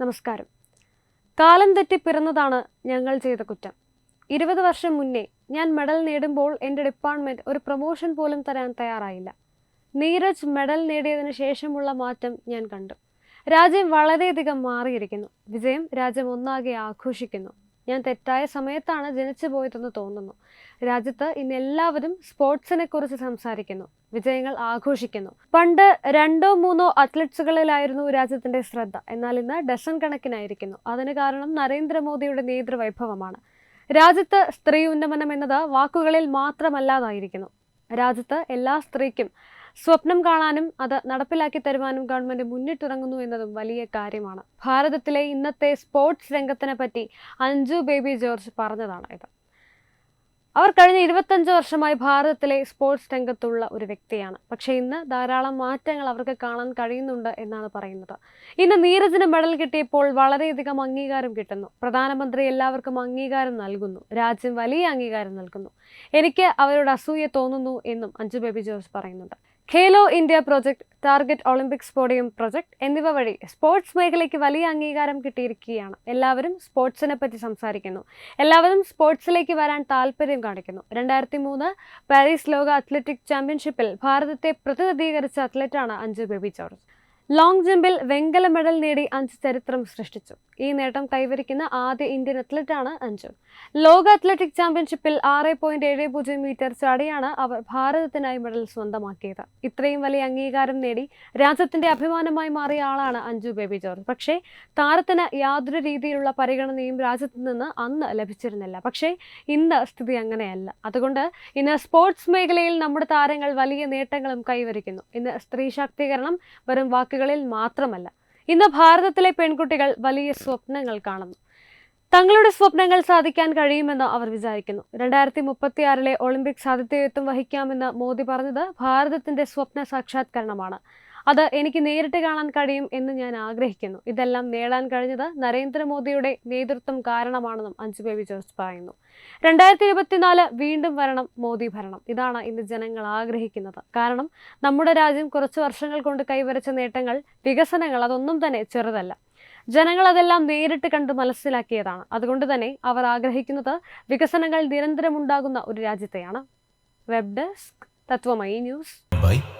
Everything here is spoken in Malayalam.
നമസ്കാരം. കാലം തെറ്റി പിറന്നതാണ് ഞങ്ങൾ ചെയ്ത കുറ്റം. ഇരുപത് വർഷം മുന്നേ ഞാൻ മെഡൽ നേടുമ്പോൾ എന്റെ ഡിപ്പാർട്ട്മെന്റ് ഒരു പ്രൊമോഷൻ പോലും തരാൻ തയ്യാറായില്ല. നീരജ് മെഡൽ നേടിയതിന് ശേഷമുള്ള മാറ്റം ഞാൻ കണ്ടു. രാജ്യം വളരെയധികം മാറിയിരിക്കുന്നു. വിജയം രാജ്യം ഒന്നാകെ ആഘോഷിക്കുന്നു. ഞാൻ തെറ്റായ സമയത്താണ് ജനിച്ചു പോയതെന്ന് തോന്നുന്നു. രാജ്യത്ത് ഇന്ന് എല്ലാവരും സ്പോർട്സിനെ കുറിച്ച് സംസാരിക്കുന്നു. വിജയങ്ങൾ ആഘോഷിക്കുന്നു. പണ്ട് രണ്ടോ മൂന്നോ അത്ലറ്റ്സുകളിലായിരുന്നു രാജ്യത്തിന്റെ ശ്രദ്ധ. എന്നാൽ ഇന്ന് ഡസൺ കണക്കിനായിരിക്കുന്നു. അതിന് കാരണം നരേന്ദ്രമോദിയുടെ നേതൃവൈഭവമാണ്. രാജ്യത്ത് സ്ത്രീ ഉന്നമനം എന്നത് വാക്കുകളിൽ മാത്രമല്ലാതായിരിക്കുന്നു. രാജ്യത്ത് എല്ലാ സ്ത്രീക്കും സ്വപ്നം കാണാനും അത് നടപ്പിലാക്കി തരുവാനും ഗവൺമെന്റ് മുന്നിട്ടിറങ്ങുന്നു എന്നതും വലിയ കാര്യമാണ്. ഭാരതത്തിലെ ഇന്നത്തെ സ്പോർട്സ് രംഗത്തിനെ പറ്റി അഞ്ജു ബേബി ജോർജ് പറഞ്ഞതാണ് ഇത്. അവർ കഴിഞ്ഞ ഇരുപത്തഞ്ച് വർഷമായി ഭാരതത്തിലെ സ്പോർട്സ് രംഗത്തുള്ള ഒരു വ്യക്തിയാണ്. പക്ഷേ ഇന്ന് ധാരാളം മാറ്റങ്ങൾ അവർക്ക് കാണാൻ കഴിയുന്നുണ്ട് എന്നാണ് പറയുന്നത്. ഇന്ന് നീരജിന് മെഡൽ കിട്ടിയപ്പോൾ വളരെയധികം അംഗീകാരം കിട്ടുന്നു. പ്രധാനമന്ത്രി എല്ലാവർക്കും അംഗീകാരം നൽകുന്നു. രാജ്യം വലിയ അംഗീകാരം നൽകുന്നു. എനിക്ക് അവരോട് അസൂയ തോന്നുന്നു എന്നും അഞ്ജു ബേബി ജോർജ് പറയുന്നുണ്ട്. Khelo India project target Olympics podium project എന്നിവ വഴി സ്പോർട്സ് മേഖലയ്ക്ക് വലിയ അംഗീകാരം കിട്ടിയിരിക്കുകയാണ്. എല്ലാവരും സ്പോർട്സിനെ പറ്റി സംസാരിക്കുന്നു. എല്ലാവരും സ്പോർട്സിലേക്ക് വരാൻ താല്പര്യം കാണിക്കുന്നു. രണ്ടായിരത്തി മൂന്ന് പാരീസ് ലോക അത്ലറ്റിക് ചാമ്പ്യൻഷിപ്പിൽ ഭാരതത്തെ പ്രതിനിധീകരിച്ച അത്ലറ്റാണ് അഞ്ജു ബേബി ജോർജ്. ലോങ് ജമ്പിൽ വെങ്കല മെഡൽ നേടി അഞ്ച് ചരിത്രം സൃഷ്ടിച്ചു. ഈ നേട്ടം കൈവരിക്കുന്ന ആദ്യ ഇന്ത്യൻ അത്ലറ്റാണ് അഞ്ചു ലോക അത്ലറ്റിക് ചാമ്പ്യൻഷിപ്പിൽ ആറ് പോയിന്റ് ഏഴ് പൂജ്യം മീറ്റർ ചാടിയാണ് അവർ ഭാരതത്തിനായി മെഡൽ സ്വന്തമാക്കിയത്. ഇത്രയും വലിയ അംഗീകാരം നേടി രാജ്യത്തിന്റെ അഭിമാനമായി മാറിയ ആളാണ് അഞ്ജു ബേബി ജോർജ്. പക്ഷേ താരത്തിന് യാതൊരു രീതിയിലുള്ള പരിഗണനയും രാജ്യത്ത് നിന്ന് അന്ന് ലഭിച്ചിരുന്നില്ല. പക്ഷേ ഇന്ന് സ്ഥിതി അങ്ങനെയല്ല. അതുകൊണ്ട് ഇന്ന് സ്പോർട്സ് മേഖലയിൽ നമ്മുടെ താരങ്ങൾ വലിയ നേട്ടങ്ങളും കൈവരിക്കുന്നു. ഇന്ന് സ്ത്രീ ശാക്തീകരണം വെറും വാക്കുകളിൽ മാത്രമല്ല ഇന്ന് ഭാരതത്തിലെ പെൺകുട്ടികൾ വലിയ സ്വപ്നങ്ങൾ കാണുന്നു. തങ്ങളുടെ സ്വപ്നങ്ങൾ സാധിക്കാൻ കഴിയുമെന്ന് അവർ വിചാരിക്കുന്നു. രണ്ടായിരത്തി മുപ്പത്തിയാറിലെ ഒളിമ്പിക്സ് ആതിഥേയത്വം വഹിക്കാമെന്ന് മോദി പറഞ്ഞത് ഭാരതത്തിന്റെ സ്വപ്ന സാക്ഷാത്കരണമാണ്. അത് എനിക്ക് നേരിട്ട് കാണാൻ കഴിയും എന്ന് ഞാൻ ആഗ്രഹിക്കുന്നു. ഇതെല്ലാം നേടാൻ കഴിഞ്ഞത് നരേന്ദ്രമോദിയുടെ നേതൃത്വം കാരണമാണെന്നും അഞ്ജു ബേബി ജോസ് പറയുന്നു. രണ്ടായിരത്തി ഇരുപത്തിനാല് വീണ്ടും വരണം മോദി ഭരണം. ഇതാണ് ഇന്ന് ജനങ്ങൾ ആഗ്രഹിക്കുന്നത്. കാരണം നമ്മുടെ രാജ്യം കുറച്ച് വർഷങ്ങൾ കൊണ്ട് കൈവരിച്ച നേട്ടങ്ങൾ വികസനങ്ങൾ അതൊന്നും തന്നെ ചെറുതല്ല. ജനങ്ങൾ അതെല്ലാം നേരിട്ട് കണ്ട് മനസ്സിലാക്കിയതാണ്. അതുകൊണ്ട് തന്നെ അവർ ആഗ്രഹിക്കുന്നത് വികസനങ്ങൾ നിരന്തരം ഉണ്ടാകുന്ന ഒരു രാജ്യത്തെയാണ്. Web desk Tatwamayi news by